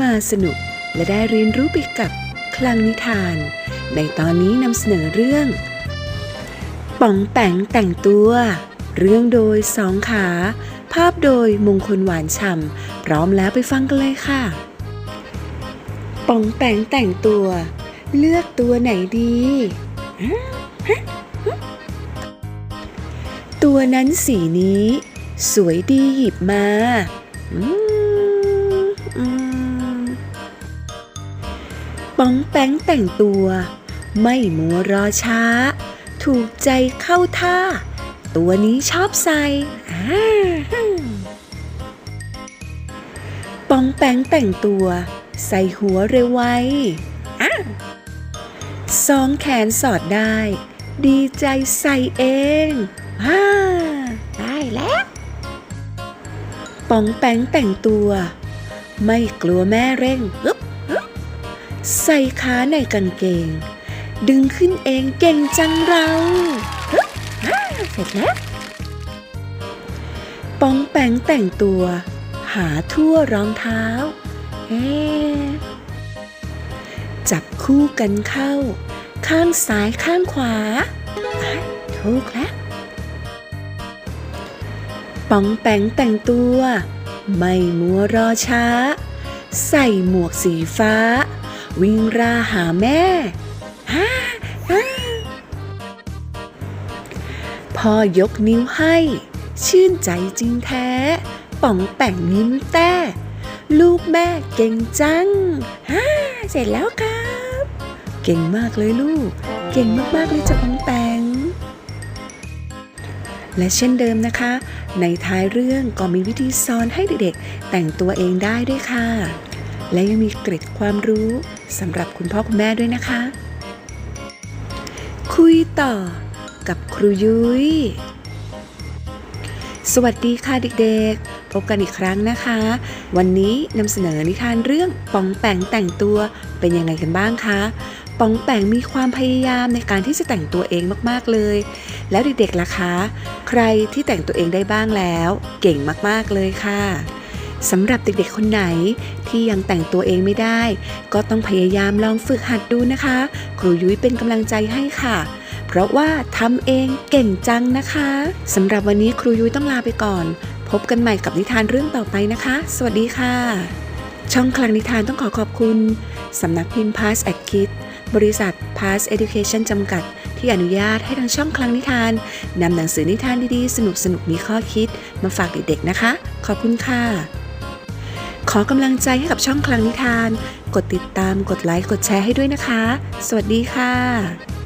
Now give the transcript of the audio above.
มาสนุกและได้เรียนรู้ไปกับคลังนิทาน ในตอนนี้นำเสนอเรื่อง ป๋องแปงแต่งตัว เรื่องโดยสองขา ภาพโดยมงคลหวานฉ่ำพร้อมแล้วไปฟังกันเลยค่ะ ป๋องแปงแต่งตัว เลือกตัวไหนดี ตัวนั้นสีนี้ สวยดีหยิบมา อืม ป๋องแปงแต่งตัว ไม่มัวรอช้า ถูกใจเข้าท่า ตัวนี้ชอบใส่ป๋องแปงแต่งตัว ใส่หัวเร็วไวสองแขนสอดได้ ดีใจใส่เองฮ่าได้แล้ว ป๋องแปงแต่งตัว ไม่กลัวแม่เร่งฮึบฮึบ ใส่ขาในกางเกง ดึงขึ้นเองเก่งจังเราฮึบฮ่าเสร็จแล้วปองแปงแต่งตัว หาทั่วรองเท้า เอ๊จับคู่กันเข้า ข้างซ้ายข้างขวาถูกแล้วปองแปงแต่งตัว ไม่มัวรอช้า ใส่หมวกสีฟ้า วิ่งราหาแม่ฮ่าฮ่าพ่อยกนิ้วให้ ชื่นใจจริงแท้ ป๋องแป่งยิ้มแต้ ลูกแม่เก่งจังฮ่าเสร็จแล้วครับ เก่งมากเลยลูก เก่งมากๆเลยจ้ะป๋องแปงและเช่นเดิมนะคะ ในท้ายเรื่องก็มีวิธีสอนให้เด็กๆ แต่งตัวเองได้ด้วยค่ะ และยังมีเกร็ดความรู้สำหรับคุณพ่อคุณแม่ด้วยนะคะ คุยต่อกับครูยุย้ย สวัสดีค่ะเด็กๆ พบกันอีกครั้งนะคะ วันนี้นำเสนอนิทานเรื่องปองแปงแต่งตัวเป็นยังไงกันบ้างคะปองแปงมีความพยายามในการที่จะแต่งตัวเองมากๆเลย แล้วเด็กๆล่ะคะ ใครที่แต่งตัวเองได้บ้างแล้ว เก่งมากๆเลยค่ะ สำหรับเด็กๆคนไหนที่ยังแต่งตัวเองไม่ได้ ก็ต้องพยายามลองฝึกหัดดูนะคะ ครูยุ้ยเป็นกำลังใจให้ค่ะ เพราะว่าทำเองเก่งจังนะคะสำหรับวันนี้ครูยุ้ยต้องลาไปก่อน พบกันใหม่กับนิทานเรื่องต่อไปนะคะ สวัสดีค่ะ ช่องคลังนิทานต้องขอขอบคุณสำนักพิมพ์ Pass at Kids บริษัท Pass Education จำกัด ที่อนุญาตให้ทางช่องคลังนิทานนำหนังสือนิทานดีๆ สนุกๆ มีข้อคิดมาฝากเด็กๆนะคะ ขอบคุณค่ะ ขอกำลังใจให้กับช่องคลังนิทาน กดติดตาม กดไลค์ กดแชร์ให้ด้วยนะคะ สวัสดีค่ะ